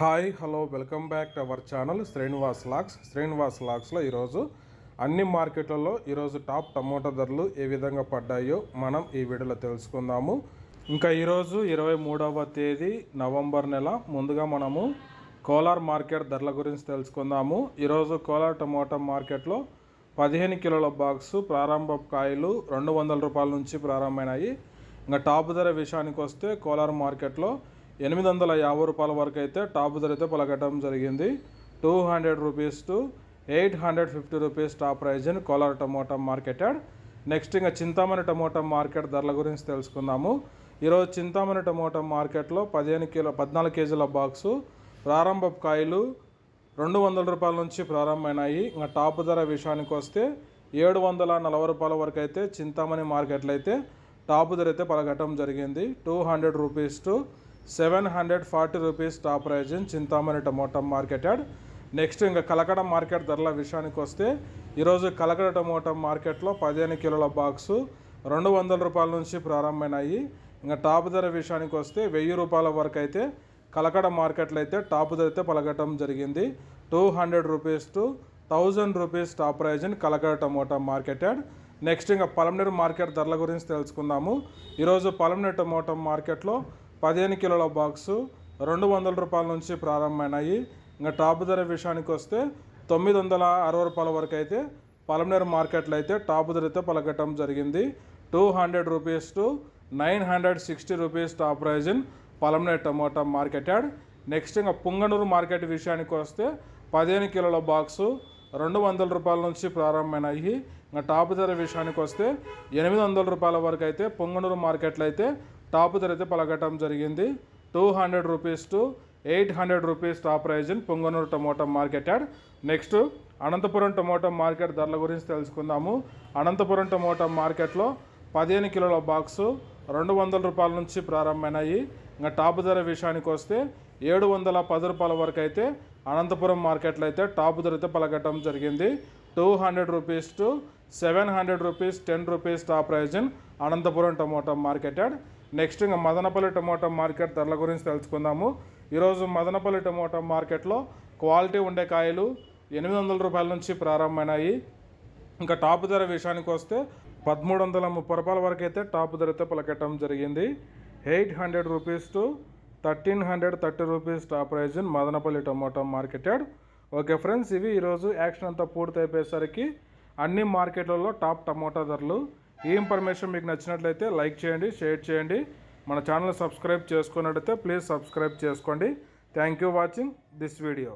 Hi hello welcome back to our channel Srinivas lakhs. Srinivas లాక్స్లో ఈరోజు అన్ని మార్కెట్లలో ఈరోజు టాప్ టమోటా ధరలు ఏ విధంగా పడ్డాయో మనం ఈ వీడియోలో తెలుసుకుందాము. ఇంకా ఈరోజు ఇరవై మూడవ తేదీ నవంబర్ నెల. ముందుగా మనము కోలార్ మార్కెట్ ధరల గురించి తెలుసుకుందాము. ఈరోజు కోలార్ టమోటా మార్కెట్లో పదిహేను కిలోల బాక్సు ప్రారంభ కాయలు రెండు వందల రూపాయల నుంచి ప్రారంభమైనాయి. ఇంకా టాప్ ధర విషయానికి వస్తే కోలార్ మార్కెట్లో ఎనిమిది వందల యాభై రూపాయల వరకు అయితే టాప్ ధర అయితే పలకటం జరిగింది. Two hundred rupees to eight hundred fifty rupees top prize in Kolar tomato market yard next ఇంకా చింతామణి టమోటా మార్కెట్ ధరల గురించి తెలుసుకుందాము. ఈరోజు చింతామణి టమోటా మార్కెట్లో పదిహేను కిలో పద్నాలుగు కేజీల బాక్సు ప్రారంభ కాయలు రెండు వందల రూపాయల నుంచి ప్రారంభమైనాయి. ఇంకా టాప్ ధర విషయానికి వస్తే ఏడు వందల నలభై రూపాయల వరకు అయితే చింతామణి మార్కెట్లో అయితే టాప్ ధర అయితే పలకటం జరిగింది. Two hundred rupees to seven hundred forty rupees top prize in Chintamani tomato market yard next ఇంకా కలకడ మార్కెట్ ధరల విషయానికి వస్తే ఈరోజు కలకడ టమోటా మార్కెట్లో పదిహేను కిలోల బాక్సు రెండు వందల రూపాయల నుంచి ప్రారంభమైనాయి. ఇంకా టాప్ ధర విషయానికి వస్తే వెయ్యి రూపాయల వరకు అయితే కలకడ మార్కెట్లో అయితే టాప్ ధర అయితే పలకటం జరిగింది. Two hundred rupees to thousand rupees top prize in Kalakada tomato market yard next ఇంకా పలమనేరు మార్కెట్ ధరల గురించి తెలుసుకుందాము. ఈరోజు పలమనేరు టమోటా మార్కెట్లో పదిహేను కిలోల బాక్సు రెండు వందల రూపాయల నుంచి ప్రారంభమైనాయి. ఇంకా టాప్ ధర విషయానికి వస్తే తొమ్మిది వందల అరవై రూపాయల వరకు అయితే పలమనేరు మార్కెట్లో అయితే టాప్ ధర అయితే పలకటం జరిగింది. Two hundred rupees to nine hundred sixty rupees top prize in Palamaneru tomato market yard. Next ఇంకా పుంగనూరు మార్కెట్ విషయానికి వస్తే పదిహేను కిలోల బాక్సు రెండు వందల రూపాయల నుంచి ప్రారంభమైనాయి. ఇంకా టాప్ ధర విషయానికి వస్తే ఎనిమిది వందల రూపాయల వరకు అయితే పొంగనూరు మార్కెట్లో అయితే టాప్ ధర అయితే పలకటం జరిగింది. Two hundred rupees to eight hundred rupees top prize in Punganuru tomato market yard. Next Anantapuram tomato market ధరల గురించి తెలుసుకుందాము. అనంతపురం టమోటా మార్కెట్లో పదిహేను కిలోల బాక్సు రెండు వందల రూపాయల నుంచి ప్రారంభమైనాయి. ఇంకా టాప్ ధర విషయానికి వస్తే ఏడు వందల పది రూపాయల వరకు అయితే అనంతపురం మార్కెట్లో అయితే టాప్ ధర అయితే పలకటం జరిగింది. Two hundred rupees to seven hundred rupees ten rupees top prize in Anantapuram tomato market yard. Next ఇంకా మదనపల్లి టమోటా మార్కెట్ ధరల గురించి తెలుసుకుందాము. ఈరోజు మదనపల్లి టమోటా మార్కెట్లో క్వాలిటీ ఉండే కాయలు ఎనిమిది వందల రూపాయల నుంచి ప్రారంభమైనాయి. ఇంకా టాప్ ధర విషయానికి వస్తే పదమూడు వందల ముప్పై రూపాయల వరకు అయితే టాప్ ధరతో పలకెట్టడం జరిగింది. Eight hundred rupees to thirteen hundred thirty rupees top prize in Madanapalle tomato market yard. Okay friends ఇవి ఈరోజు యాక్షన్ అంతా పూర్తి అయిపోయేసరికి అన్ని మార్కెట్లలో టాప్ టమోటా ధరలు ఈ ఇన్ఫర్మేషన్ మీకు నచ్చినట్లయితే లైక్ చేయండి షేర్ చేయండి. మన ఛానల్ సబ్స్క్రైబ్ చేసుకున్నట్లయితే ప్లీజ్ సబ్స్క్రైబ్ చేసుకోండి. Thank you watching this video